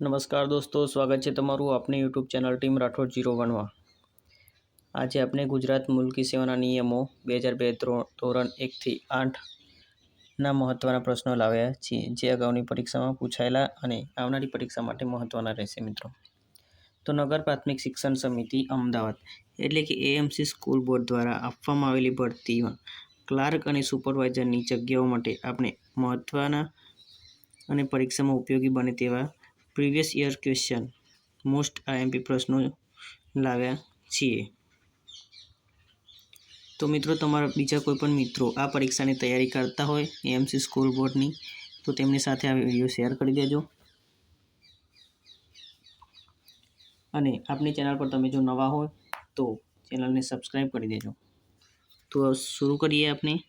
નમસ્કાર દોસ્તો, સ્વાગત છે તમારું આપની YouTube channel team Rathod zero વનમાં. આજે આપણે ગુજરાત મુલકી સેવાના નિયમો બે હજાર બે ધોરણ એકથી આઠના મહત્ત્વના પ્રશ્નો લાવ્યા છીએ, જે અગાઉની પરીક્ષામાં પૂછાયેલા અને આવનારી પરીક્ષા માટે મહત્ત્વના રહેશે મિત્રો. તો નગર પ્રાથમિક શિક્ષણ સમિતિ અમદાવાદ, એટલે કે એએમસી સ્કૂલ બોર્ડ દ્વારા આપવામાં આવેલી ભરતીમાં ક્લાર્ક અને સુપરવાઇઝરની જગ્યાઓ માટે આપણે મહત્ત્વના અને પરીક્ષામાં ઉપયોગી બને તેવા previous year question most IMP પ્રશ્નો લાવ્યા છીએ. તો મિત્રો, તમારા બીજા કોઈ પણ મિત્રો આ પરીક્ષાની તૈયારી કરતા હોય એએમસી સ્કૂલ બોર્ડની, તો તેમની સાથે આ વીડિયો શેર કરી દેજો. અને આપની ચેનલ પર તમે જો નવા હોય, તો ચેનલને સબસ્ક્રાઈબ કરી દેજો. તો શરૂ કરીએ આપણે.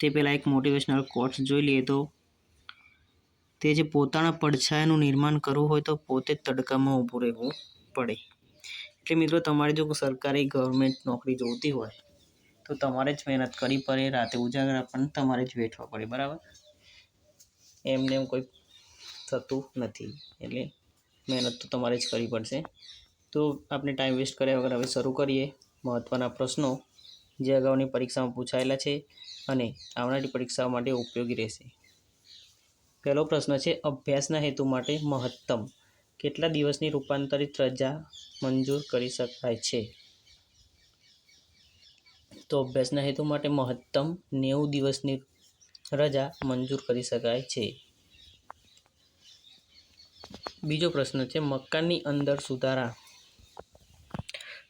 તે પહેલાં એક મોટિવેશનલ કોટ્સ જોઈ લઈએ તો તે જે પોતાના પડછાયાનું નિર્માણ કરવું હોય તો પોતે જ તડકામાં ઊભું રહેવું પડે. એટલે મિત્રો, તમારે જો સરકારી ગવર્મેન્ટ નોકરી જોઈતી હોય, તો તમારે જ મહેનત કરવી પડે, રાતે ઉજાગરા પણ તમારે જ વેઠવા પડે, બરાબર? એમને એમ કોઈ થતું નથી, એટલે મહેનત તો તમારે જ કરવી પડશે. તો આપણે ટાઈમ વેસ્ટ કર્યા વગર હવે શરૂ કરીએ મહત્ત્વના પ્રશ્નો. જે અગાઉની પરીક્ષામાં પૂછાયેલા છે અને આવનારી પરીક્ષાઓ માટે ઉપયોગી રહેશે. પહેલો પ્રશ્ન છે, અભ્યાસના હેતુ માટે મહત્તમ કેટલા દિવસની રૂપાંતરિત રજા મંજૂર કરી શકાય છે? તો અભ્યાસના હેતુ માટે મહત્તમ નેવું દિવસની રજા મંજૂર કરી શકાય છે. બીજો પ્રશ્ન છે, મકાનની અંદર સુધારા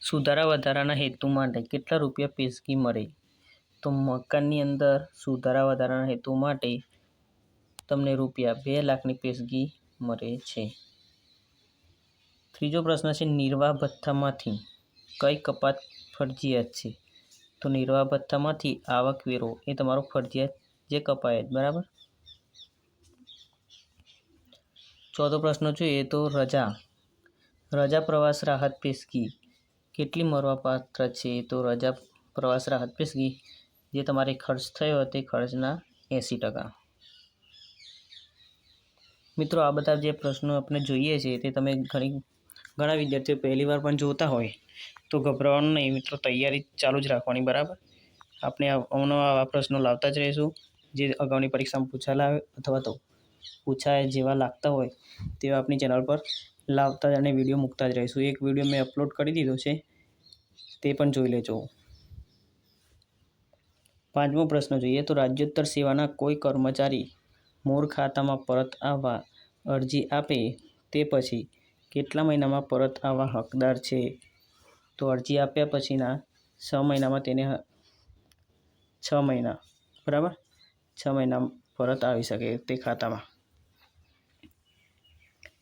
સુધારા વધારાના હેતુ માટે કેટલા રૂપિયા પેશગી મળે? તો મકાનની અંદર સુધારા વધારાના હેતુ માટે તમને રૂપિયા બે લાખની પેશગી મળે છે. ત્રીજો પ્રશ્ન છે, નિર્વાહ ભથ્થામાંથી કઈ કપાત ફરજિયાત છે? તો નિર્વાહ ભથ્થામાંથી આવકવેરો એ તમારો ફરજિયાત જે કપાય બરાબર? ચોથો પ્રશ્ન જોઈએ તો રજા. રજા પ્રવાસ રાહત પેશગી કેટલી મળવાપાત્ર છે? તો રજા પ્રવાસ રાહત પેશગી જે તમારે ખર્ચ થયો તે ખર્ચના એંસી ટકા. મિત્રો, આ બધા જે પ્રશ્નો આપણે જોઈએ છીએ તે તમે ઘણી, ઘણા વિદ્યાર્થીઓ પહેલી વાર પણ જોતા હોય તો ગભરાવાનું નહીં મિત્રો, તૈયારી ચાલુ જ રાખવાની, બરાબર? આપણે અમનો આવા પ્રશ્નો લાવતા જ રહીશું, જે અગાઉની પરીક્ષામાં પૂછાયેલા અથવા તો પૂછાય જેવા લાગતા હોય તેવા આપણી ચેનલ પર લાવતા જ અને વીડિયો મૂકતા જ રહીશું. એક વીડિયો મેં અપલોડ કરી દીધો છે, તે પણ જોઈ લેજો. પાંચમો પ્રશ્ન જોઈએ તો રાજ્યોત્તર સેવાના કોઈ કર્મચારી મૂળ ખાતામાં પરત આવવા અરજી આપે તે પછી કેટલા મહિનામાં પરત આવવા હકદાર છે? તો અરજી આપ્યા પછીના છ મહિનામાં તેને છ મહિના, બરાબર? છ મહિના પરત આવી શકે તે ખાતામાં.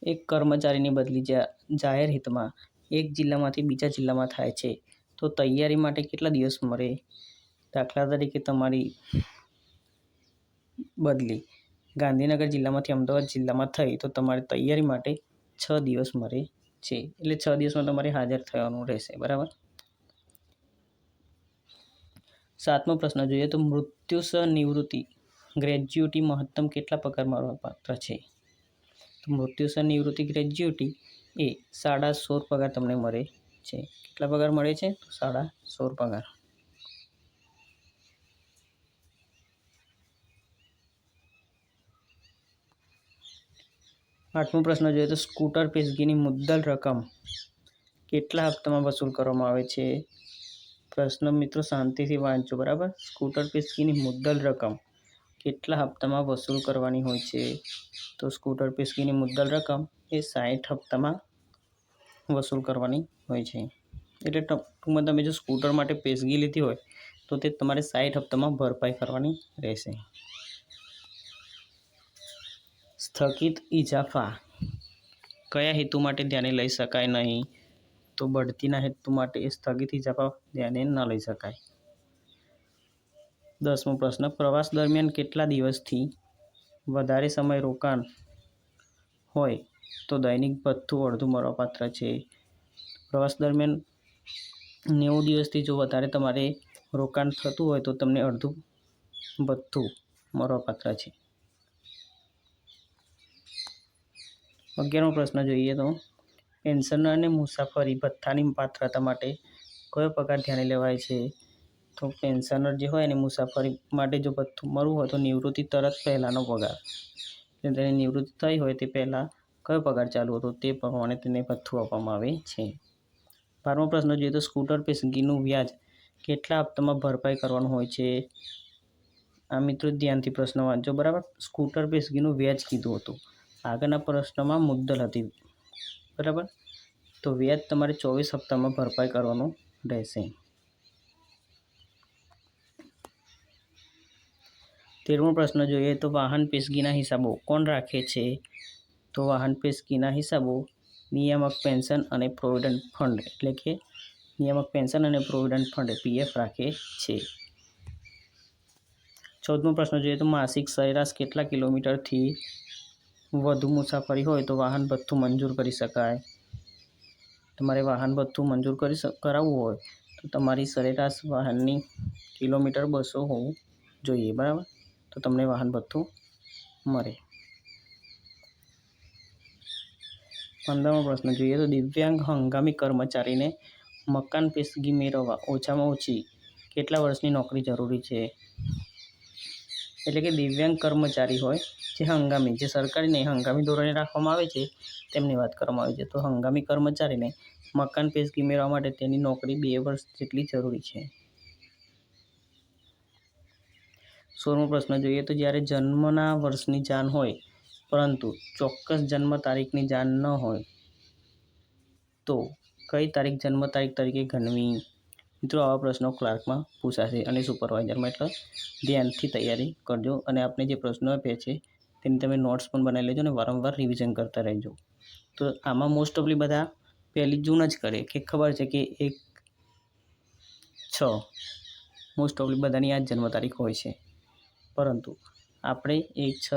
એક કર્મચારીની બદલી જાહેર હિતમાં એક જિલ્લામાંથી બીજા જિલ્લામાં થાય છે. તો તૈયારી માટે કેટલા દિવસ મળે? દાખલા તરીકે તમારી બદલી ગાંધીનગર જિલ્લામાંથી અમદાવાદ જિલ્લામાં થઈ, તો તમારે તૈયારી માટે છ દિવસ મળે છે. એટલે છ દિવસમાં તમારે હાજર થવાનું રહેશે, બરાબર? સાતમો પ્રશ્ન જોઈએ તો મૃત્યુસર નિવૃત્તિ ગ્રેજ્યુટી મહત્તમ કેટલા પગાર મળવાપાત્ર છે? તો મૃત્યુસર નિવૃત્તિ ગ્રેજ્યુટી એ સાડા સોળ પગાર તમને મળે છે. કેટલા પગાર મળે છે? તો સાડા સોળ પગાર. આઠમો પ્રશ્ન જોઈએ તો સ્કૂટર પેશગીની મુદ્દલ રકમ. કેટલા હપ્તામાં વસૂલ કરવામાં આવે છે? પ્રશ્ન મિત્રો શાંતિથી વાંચો, બરાબર? સ્કૂટર પેશગીની મુદ્દલ રકમ. કેટલા હપ્તામાં વસૂલ કરવાની હોય છે? તો સ્કૂટર પેશગીની મુદ્દલ રકમ એ સાઠ હપ્તામાં વસૂલ કરવાની હોય છે. એટલે ટૂંકમાં તમે જો સ્કૂટર માટે પેશગી લીધી હોય, તો તે તમારે સાઠ હપ્તામાં ભરપાઈ કરવાની રહેશે. સ્થગિત ઇજાફા. કયા હેતુ માટે ધ્યાને લઈ શકાય નહીં? તો બઢતીના હેતુ માટે સ્થગિત ઇજાફા ધ્યાને ન લઈ શકાય. દસમો પ્રશ્ન, પ્રવાસ દરમિયાન કેટલા દિવસથી વધારે સમય રોકાણ હોય? તો દૈનિક ભથ્થું અડધું મળવાપાત્ર છે. પ્રવાસ દરમિયાન નેવું દિવસથી જો વધારે તમારે રોકાણ થતું હોય તો તમને અડધું ભથ્થું મળવાપાત્ર છે. અગિયારમો પ્રશ્ન જોઈએ તો પેન્શનર અને મુસાફરી ભથ્થાની પાત્રતા માટે કયો પગાર ધ્યાને લેવાય છે? તો પેન્શનર જે હોય એને મુસાફરી માટે જો ભથ્થું મળવું હોય તો નિવૃત્તિ તરત પહેલાંનો પગાર. તેની નિવૃત્તિ થઈ હોય તે પહેલાં કયો પગાર ચાલુ હતો તે પ્રમાણે તેને ભથ્થું આપવામાં આવે છે. બારમો પ્રશ્ન જોઈએ તો સ્કૂટર પેસગીનું વ્યાજ કેટલા હપ્તામાં ભરપાઈ કરવાનું હોય છે? આ મિત્રો ધ્યાનથી પ્રશ્ન વાંચો બરાબર? સ્કૂટર પેસગીનું વ્યાજ કીધું હતું. આગળના પ્રશ્નમાં મુદ્દલ હતી. બરાબર? તો વ્યાજ તમારે ચોવીસ હપ્તામાં ભરપાઈ કરવાનું રહેશે. તેરમો પ્રશ્ન જોઈએ તો વાહન પેશગીના હિસાબો કોણ રાખે છે? તો વાહન પેશગીના હિસાબો નિયામક પેન્શન અને પ્રોવિડન્ટ ફંડ, એટલે કે નિયામક પેન્શન અને પ્રોવિડન્ટ ફંડ, પીએફ રાખે છે. ચૌદમો પ્રશ્ન જોઈએ તો માસિક સરેરાશ કેટલા કિલોમીટરથી વધુ મુસાફરી હોય તો વાહન ભથ્થું મંજૂર કરી શકાય. તમારે વાહન ભથ્થું મંજૂર કરી કરાવવું હોય તો તમારી સરેરાશ વાહનની કિલોમીટર બસો હોવું જોઈએ, બરાબર? તો તમને વાહન ભથ્થું મળે. પંદરમો પ્રશ્ન જોઈએ તો દિવ્યાંગ હંગામી કર્મચારીને મકાન પેશગી મેળવવા ઓછામાં ઓછી કેટલા વર્ષની નોકરી જરૂરી છે? એટલે કે દિવ્યાંગ કર્મચારી હોય જે હંગામી, જે સરકારી નહીં હંગામી ધોરણે રાખવામાં આવે છે, તેમની વાત કરવામાં આવે છે. તો હંગામી કર્મચારીને મકાન પેશગી મેળવવા માટે તેની નોકરી બે વર્ષ જેટલી જરૂરી છે. સોળમો પ્રશ્ન જોઈએ તો જ્યારે જન્મના વર્ષની જાણ હોય, પરંતુ ચોક્કસ જન્મ તારીખની જાણ ન હોય, તો કઈ તારીખ જન્મ તારીખ તરીકે ગણવી? મિત્રો, આવા પ્રશ્નો ક્લાર્કમાં પૂછાશે અને સુપરવાઇઝરમાં એટલે ધ્યાનથી તૈયારી કરજો અને આપણે જે પ્રશ્નો આપ્યા છે તેની તમે નોટ્સ પણ બનાવી લેજો અને વારંવાર રિવિઝન કરતા રહેજો. તો આમાં મોસ્ટ ઓફલી બધા પહેલી જૂન જ કરે કે ખબર છે કે એક, છ મોસ્ટ ઓફલી બધાની આ જ જન્મ તારીખ હોય છે. પરંતુ આપણે એક, છ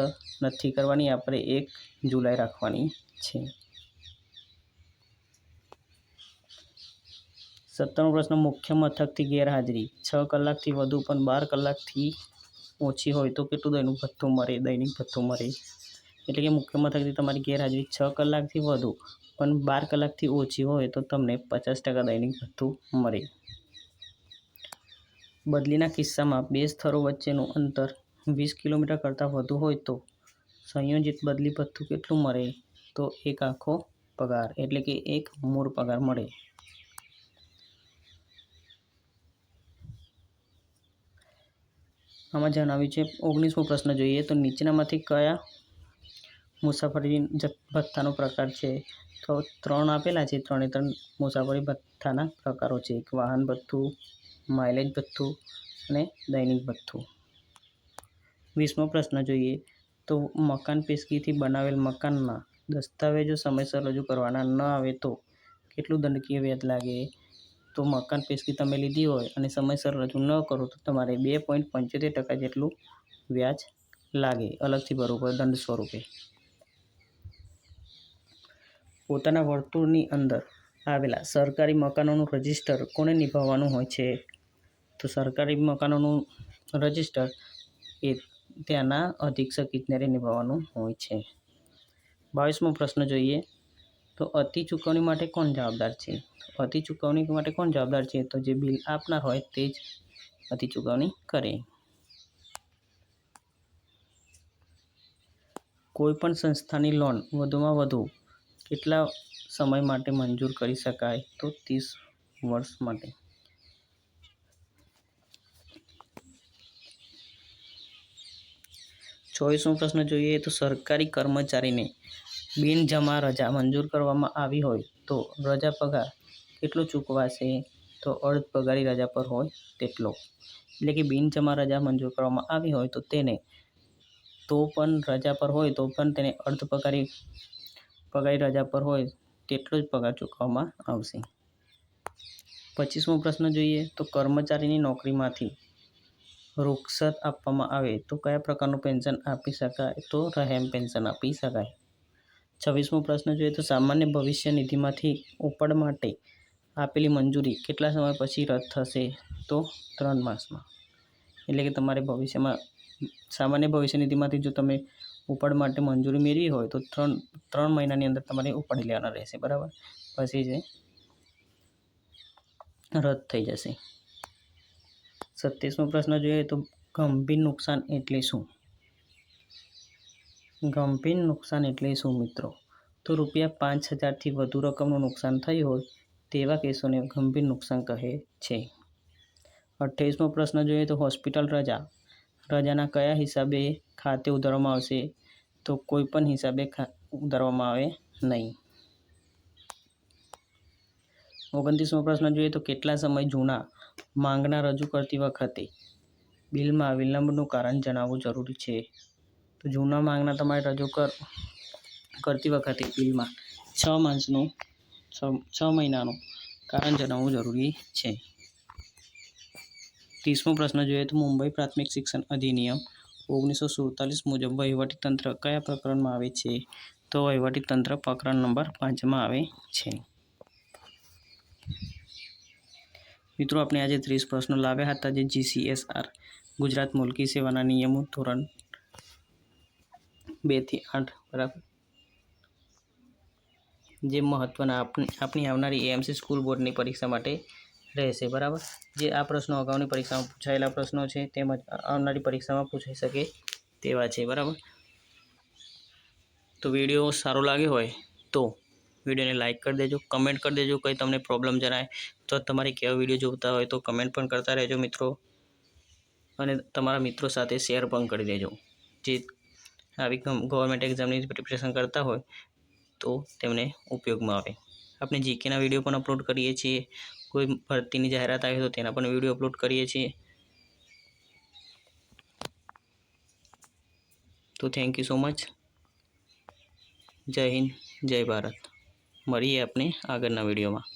નથી કરવાની, આપણે એક જુલાઈ રાખવાની છે. સત્તરમો પ્રશ્ન મુખ્ય મથકથી ગેરહાજરી, છ કલાકથી વધુ પણ બાર કલાકથી ઓછી હોય તો કેટલું દૈનિક ભથ્થું મળે દૈનિક ભથ્થું મળે એટલે કે મુખ્ય મથકથી તમારી ગેરહાજરી છ કલાકથી વધુ, પણ બાર કલાકથી ઓછી હોય તો તમને પચાસ ટકા દૈનિક ભથ્થું મળે બદલીના કિસ્સામાં બે સ્થળો વચ્ચેનું અંતર વીસ કિલોમીટર કરતાં વધુ હોય તો સંયોજિત બદલી ભથ્થું કેટલું મળે તો એક આખો પગાર, એટલે કે એક મૂળ પગાર મળે. આમાં જણાવ્યું છે, ઓગણીસમો પ્રશ્ન જોઈએ તો નીચેનામાંથી કયા મુસાફરી ભથ્થાનો પ્રકાર છે? તો ત્રણ આપેલા છે, ત્રણે ત્રણ મુસાફરી ભથ્થાના પ્રકારો છે. એક વાહન ભથ્થું માઇલેજ ભથ્થું અને દૈનિક ભથ્થું. વીસમો પ્રશ્ન જોઈએ તો મકાન પેશગીથી બનાવેલ મકાનના દસ્તાવેજો સમયસર રજૂ કરવાના ન આવે તો કેટલું દંડકીય વ્યાજ લાગે? તો મકાન પેશકી તમે લીધી હોય અને સમયસર રજૂ ન કરો તો તમારે બે પોઈન્ટ પંચોતેર ટકા જેટલું વ્યાજ લાગે, અલગથી બરોબર દંડ સ્વરૂપે. પોતાના વર્તુળની અંદર આવેલા સરકારી મકાનોનું રજિસ્ટર કોને નિભાવવાનું હોય છે? તો સરકારી મકાનોનું રજિસ્ટર એ ત્યાંના અધિક્ષક ઇજનેરે નિભાવવાનું હોય છે. બાવીસમો પ્રશ્ન જોઈએ. તો અતિ ચૂકવણી માટે કોણ જવાબદાર છે? અતિ ચૂકવણી માટે કોણ જવાબદાર છે? તો જે બિલ આપનાર હોય તે જ અતિ ચૂકવણી કરે. કોઈપણ સંસ્થાની લોન વધુમાં વધુ કેટલા સમય માટે મંજૂર કરી શકાય? તો ત્રીસ વર્ષ માટે. ચોવીસમો પ્રશ્ન જોઈએ તો સરકારી કર્મચારીને બિનજમા રજા મંજૂર કરવામાં આવી હોય તો રજા પગાર કેટલો ચૂકવાશે? તો અર્ધ પગારી રજા પર હોય તેટલો. એટલે કે બિનજમા રજા મંજૂર કરવામાં આવી હોય તો તેને. તો પણ રજા પર હોય, તો પણ તેને અર્ધ પગારી પગારી રજા પર હોય તેટલો જ પગાર ચૂકવવામાં આવશે. પચીસમો પ્રશ્ન જોઈએ તો કર્મચારીની નોકરીમાંથી રુખસત આપવામાં આવે તો કયા પ્રકારનું પેન્શન આપી શકાય? તો રહેમ પેન્શન આપી શકાય. છવ્વીસમો પ્રશ્ન જોઈએ તો સામાન્ય ભવિષ્ય નિધિમાંથી ઉપાડ માટે આપેલી મંજૂરી કેટલા સમય પછી રદ થશે? તો ત્રણ માસમાં એટલે કે તમારે ભવિષ્યમાં, સામાન્ય ભવિષ્ય નિધિમાંથી જો તમે ઉપાડ માટે મંજૂરી મેળવી હોય તો ત્રણ ત્રણ મહિનાની અંદર તમારે ઉપાડી લેવાના રહેશે, બરાબર? પછી જે રદ થઈ જશે. સત્યાવીસમો પ્રશ્ન જોઈએ તો ગંભીર નુકસાન એટલે શું? ગંભીર નુકસાન એટલે શું મિત્રો? તો રૂપિયા પાંચ હજારથી વધુ રકમનું નુકસાન થયું હોય તેવા કેસોને ગંભીર નુકસાન કહે છે. અઠ્ઠાવીસમો પ્રશ્ન જોઈએ તો હોસ્પિટલ રજા. રજાના કયા હિસાબે ખાતે ઉધારવામાં આવશે? તો કોઈ પણ હિસાબે ઉધારવામાં આવે નહીં. ઓગણત્રીસમો પ્રશ્ન જોઈએ તો કેટલા સમય જૂના માંગના રજૂ કરતી વખતે બિલમાં વિલંબનું કારણ જણાવવું જરૂરી છે? તો જૂના માંગના તમારે રજૂ કર, કરતી વખતે બિલમાં છ માસનું છ મહિનાનું કારણ જણાવવું જરૂરી છે. ત્રીસમો પ્રશ્ન જોઈએ તો મુંબઈ પ્રાથમિક શિક્ષણ અધિનિયમ ઓગણીસો સુડતાલીસ મુજબ વહીવટીતંત્ર કયા પ્રકરણમાં આવે છે? તો વહીવટીતંત્ર પ્રકરણ નંબર પાંચમાં આવે છે. મિત્રો, આપણે આજે ત્રીસ પ્રશ્નો લાવ્યા હતા, જે જીસીએસઆર ગુજરાત મુલકી સેવાના નિયમો ધોરણ બેથી આઠ, બરાબર? જે મહત્ત્વના આપણી આવનારી એએમસી સ્કૂલ બોર્ડની પરીક્ષા માટે રહેશે, બરાબર? જે આ પ્રશ્નો અગાઉની પરીક્ષામાં પૂછાયેલા પ્રશ્નો છે, તેમજ આવનારી પરીક્ષામાં પૂછાઈ શકે તેવા છે, બરાબર? તો વીડિયો સારો લાગ્યો હોય તો વિડીયોને લાઇક કરી દેજો, કમેન્ટ કરી દેજો, કંઈ તમને પ્રોબ્લેમ જણાય તો તમારે કેવો વીડિયો જોતા હોય તો કમેન્ટ પણ કરતા રહેજો મિત્રો. અને તમારા મિત્રો સાથે શેર પણ કરી દેજો, જે આવી ગવર્મેન્ટ એક્ઝામની પ્રિપરેશન કરતા હોય, તો તેમને ઉપયોગમાં આવે. આપણે જીકેના વીડિયો પણ અપલોડ કરીએ છીએ. કોઈ ભરતીની જાહેરાત આવે તો તેના પણ વીડિયો અપલોડ કરીએ છીએ. તો થેન્ક યુ સો મચ જય હિન્દ, જય ભારત. મળીએ આપણે આગળના વિડીયોમાં